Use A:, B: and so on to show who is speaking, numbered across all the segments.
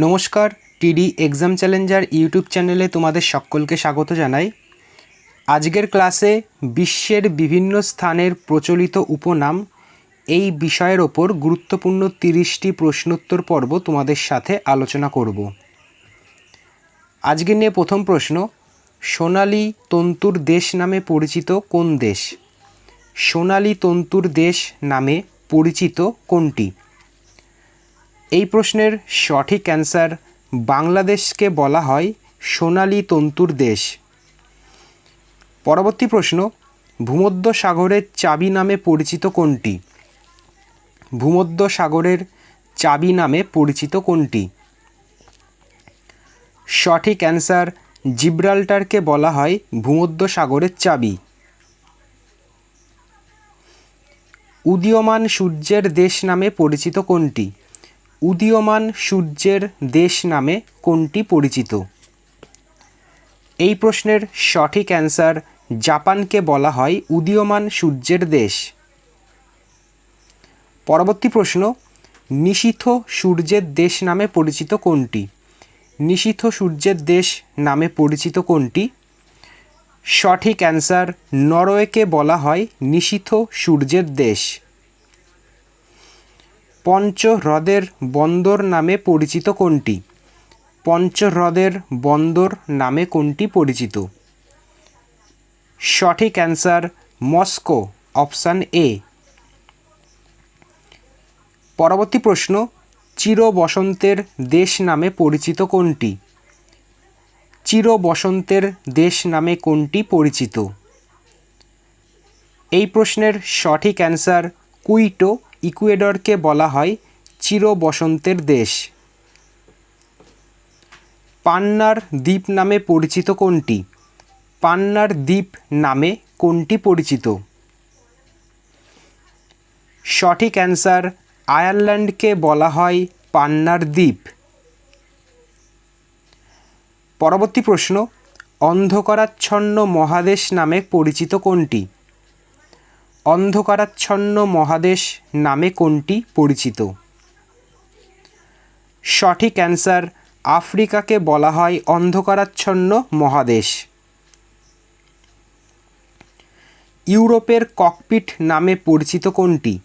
A: নমস্কার, টিডি exam Challenger YouTube চ্যানেলে তোমাদের সকলকে স্বাগত জানাই। আজকের ক্লাসে বিশ্বের বিভিন্ন স্থানের প্রচলিত উপনাম, এই বিষয়ের ওপর গুরুত্বপূর্ণ তিরিশটি প্রশ্নোত্তর পর্ব তোমাদের সাথে আলোচনা করব। আজকে নিয়ে প্রথম প্রশ্ন, সোনালী তন্তুর দেশ নামে পরিচিত কোন দেশ? সোনালী তন্তুর দেশ নামে পরিচিত কোনটি? এই প্রশ্নের সঠিক অ্যান্সার বাংলাদেশকে বলা হয় সোনালি তন্তুর দেশ। পরবর্তী প্রশ্ন, ভূমধ্য সাগরের চাবি নামে পরিচিত কোনটি? ভূমধ্য সাগরের চাবি নামে পরিচিত কোনটি? সঠিক অ্যান্সার জিব্রাল্টারকে বলা হয় ভূমধ্য সাগরের চাবি। উদীয়মান সূর্যের দেশ নামে পরিচিত কোনটি? উদীয়মান সূর্যের দেশ নামে কোনটি পরিচিত? এই প্রশ্নের সঠিক অ্যান্সার জাপানকে বলা হয় উদীয়মান সূর্যের দেশ। পরবর্তী প্রশ্ন নিশীথ সূর্যের দেশ নামে পরিচিত কোনটি? নিশীথ সূর্যের দেশ নামে পরিচিত কোনটি? সঠিক অ্যান্সার নরওয়েকে বলা হয় নিশীথ সূর্যের দেশ। পঞ্চহ্রদের বন্দর নামে পরিচিত কোনটি? পঞ্চ হ্রদের বন্দর নামে কোনটি পরিচিত? সঠিক অ্যান্সার, মস্কো, অপশান এ। পরবর্তী প্রশ্ন চির বসন্তের দেশ নামে পরিচিত কোনটি? চির বসন্তের দেশ নামে কোনটি পরিচিত? এই প্রশ্নের সঠিক অ্যান্সার কুইটো ইকুয়েডরকে বলা হয় চির বসন্তের দেশ। পান্নার দ্বীপ নামে পরিচিত কোনটি? পান্নার দ্বীপ নামে কোনটি পরিচিত? সঠিক অ্যান্সার, আয়ারল্যান্ডকে বলা হয় পান্নার দ্বীপ। পরবর্তী প্রশ্ন, অন্ধকারাচ্ছন্ন মহাদেশ নামে পরিচিত কোনটি? অন্ধকারাচ্ছন্ন মহাদেশ নামে কোনটি পরিচিত? সঠিক অ্যান্সার আফ্রিকাকে বলা হয় অন্ধকারাচ্ছন্ন মহাদেশ। ইউরোপের ককপিট নামে পরিচিত কোনটি?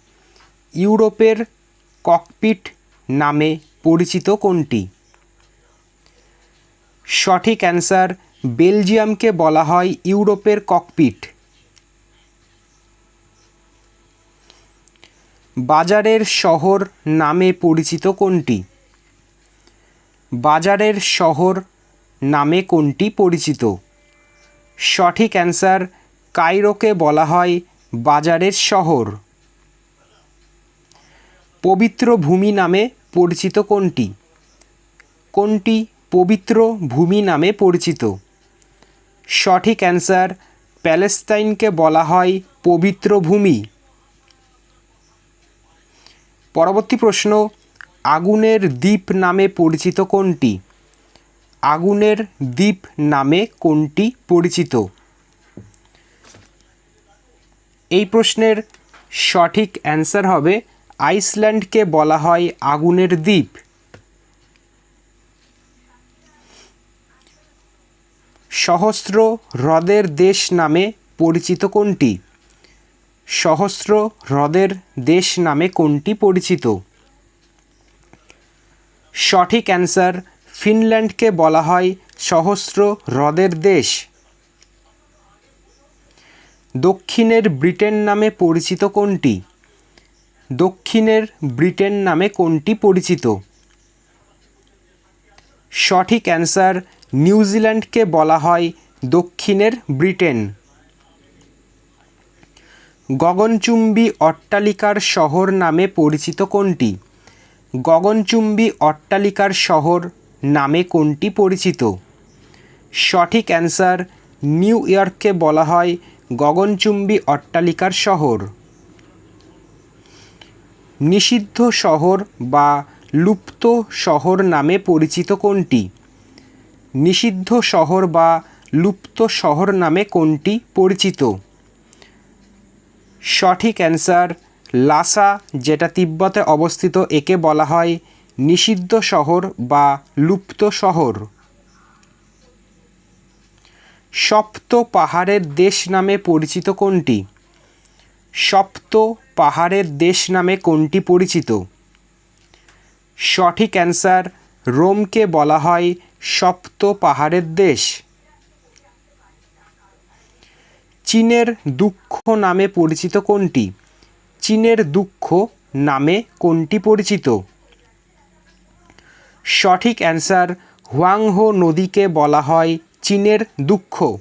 A: ইউরোপের ককপিট নামে পরিচিত কোনটি? সঠিক অ্যান্সার বেলজিয়ামকে বলা হয় ইউরোপের ককপিট। বাজারের শহর নামে পরিচিত কোনটি? বাজারের শহর নামে কোনটি পরিচিত? সঠিক অ্যান্সার কায়রোকে বলা হয় বাজারের শহর। পবিত্র ভূমি নামে পরিচিত কোনটি? কোনটি পবিত্র ভূমি নামে পরিচিত? সঠিক অ্যান্সার প্যালেস্তাইনকে বলা হয় পবিত্র ভূমি। পরবর্তী প্রশ্ন, আগুনের দ্বীপ নামে পরিচিত কোনটি? আগুনের দ্বীপ নামে কোনটি পরিচিত? এই প্রশ্নের সঠিক অ্যান্সার হবে, আইসল্যান্ডকে বলা হয় আগুনের দ্বীপ। সহস্র হ্রদের দেশ নামে পরিচিত কোনটি? সহস্র হ্রদের দেশ নামে কোনটি পরিচিত? সঠিক অ্যান্সার ফিনল্যান্ডকে বলা হয় সহস্র হ্রদের দেশ। দক্ষিণের ব্রিটেন নামে পরিচিত কোনটি? দক্ষিণের ব্রিটেন নামে কোনটি পরিচিত? সঠিক অ্যান্সার নিউজিল্যান্ডকে বলা হয় দক্ষিণের ব্রিটেন। গগনচুম্বী অট্টালিকার শহর নামে পরিচিত কোনটি? গগনচুম্বী অট্টালিকার শহর নামে কোনটি পরিচিত? সঠিক অ্যান্সার, নিউ ইয়র্ককে বলা হয় গগনচুম্বী অট্টালিকার শহর। নিষিদ্ধ শহর বা লুপ্ত শহর নামে পরিচিত কোনটি? নিষিদ্ধ শহর বা লুপ্ত শহর নামে কোনটি পরিচিত? সঠিক অ্যান্সার লাসা, যেটা তিব্বতে অবস্থিত, একে বলা হয় নিষিদ্ধ শহর বা লুপ্ত শহর। সপ্ত পাহাড়ের দেশ নামে পরিচিত কোনটি? সপ্ত পাহাড়ের দেশ নামে কোনটি পরিচিত? সঠিক অ্যান্সার রোমকে বলা হয় সপ্ত পাহাড়ের দেশ। চীনের দুঃখ নামে পরিচিত কোনটি? চীনের দুঃখ নামে কোনটি পরিচিত? সঠিক অ্যান্সার হুয়াংহো নদীকে বলা হয় চীনের দুঃখ।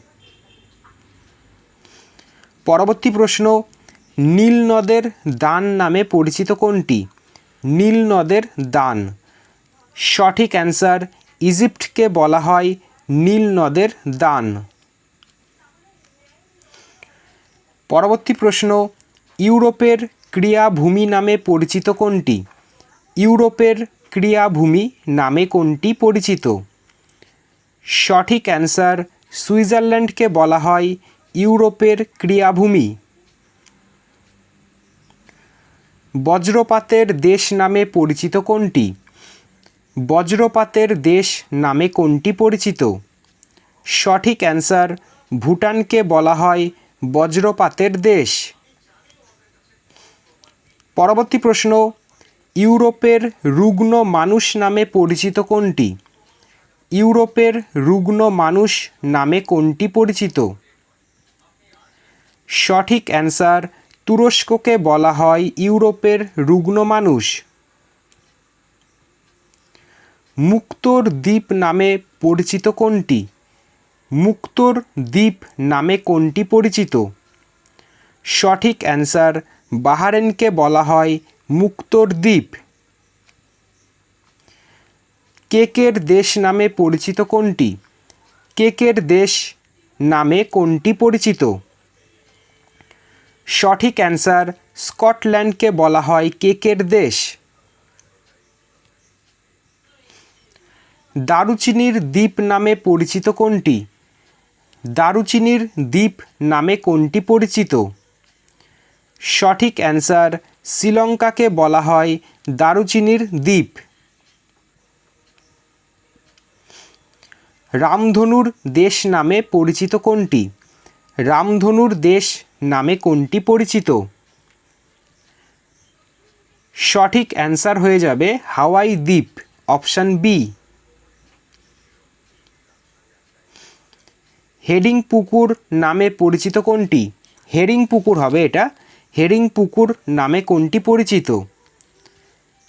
A: পরবর্তী প্রশ্ন, নীল নদের দান নামে পরিচিত কোনটি? নীল নদের দান। সঠিক অ্যান্সার ইজিপ্টকে বলা হয় নীল নদের দান। পরবর্তী প্রশ্ন, ইউরোপের ক্রিয়াভূমি নামে পরিচিত কোনটি? ইউরোপের ক্রিয়াভূমি নামে কোনটি পরিচিত? সঠিক অ্যান্সার সুইজারল্যান্ডকে বলা হয় ইউরোপের ক্রিয়াভূমি বজ্রপাতের দেশ নামে পরিচিত কোনটি? বজ্রপাতের দেশ নামে কোনটি পরিচিত? সঠিক অ্যান্সার ভুটানকে বলা হয় বজ্রপাতের দেশ। পরবর্তী প্রশ্ন, ইউরোপের রুগ্ন মানুষ নামে পরিচিত কোনটি? ইউরোপের রুগ্ন মানুষ নামে কোনটি পরিচিত? সঠিক অ্যান্সার, তুরস্ককে বলা হয় ইউরোপের রুগ্ন মানুষ। মুক্তোর দ্বীপ নামে পরিচিত কোনটি? মুক্তোর দ্বীপ নামে কোনটি পরিচিত? সঠিক অ্যান্সার বাহারেনকে বলা হয় মুক্তোর দ্বীপ। কেকের দেশ নামে পরিচিত কোনটি? কেকের দেশ নামে কোনটি পরিচিত? সঠিক অ্যান্সার স্কটল্যান্ডকে বলা হয় কেকের দেশ। দারুচিনির দ্বীপ নামে পরিচিত কোনটি? দারুচিনির দ্বীপ নামে কোনটি পরিচিত? সঠিক অ্যান্সার, শ্রীলঙ্কাকে বলা হয় দারুচিনির দ্বীপ। রামধনুর দেশ নামে পরিচিত কোনটি? রামধনুর দেশ নামে কোনটি পরিচিত? সঠিক অ্যান্সার হয়ে যাবে হাওয়াই দ্বীপ, অপশান বি। হেডিং পুকুর নামে পরিচিত কোনটি? হেরিং পুকুর হবে এটা। হেরিং পুকুর নামে কোনটি পরিচিত?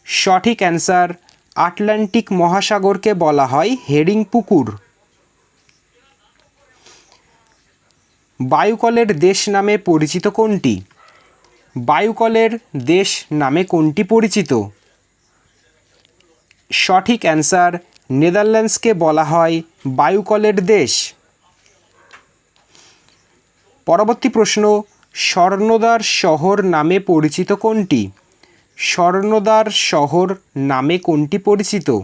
A: সঠিক অ্যান্সার, আটলান্টিক মহাসাগরকে বলা হয় হেরিং পুকুর বায়ুকলের দেশ নামে পরিচিত কোনটি? বায়ুকলের দেশ নামে কোনটি পরিচিত? সঠিক অ্যান্সার, নেদারল্যান্ডসকে বলা হয় বায়ুকলের দেশ। পরবর্তী প্রশ্ন স্বর্ণদার শহর নামে পরিচিত কোনটি? স্বর্ণদার শহর নামে কোনটি পরিচিত?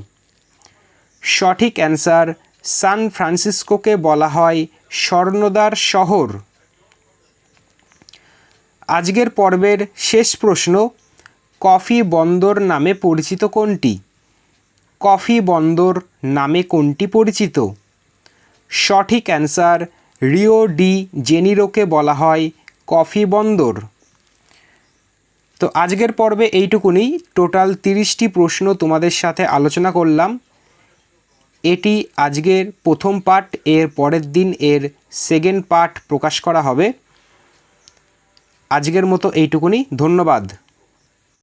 A: সঠিক অ্যান্সার, সান ফ্রান্সিসকোকে বলা হয় স্বর্ণদার শহর। আজকের পর্বের শেষ প্রশ্ন, কফি বন্দর নামে পরিচিত কোনটি? কফি বন্দর নামে কোনটি পরিচিত? সঠিক অ্যান্সার রিও ডি জেনিরোকে বলা হয় কফি বন্দর। তো আজকের পর্বে এইটুকুনি। টোটাল তিরিশটি প্রশ্ন তোমাদের সাথে আলোচনা করলাম। এটি আজকের প্রথম পার্ট এর পরের দিন এর সেকেন্ড পার্ট প্রকাশ করা হবে। আজকের মতো এইটুকুনি। ধন্যবাদ।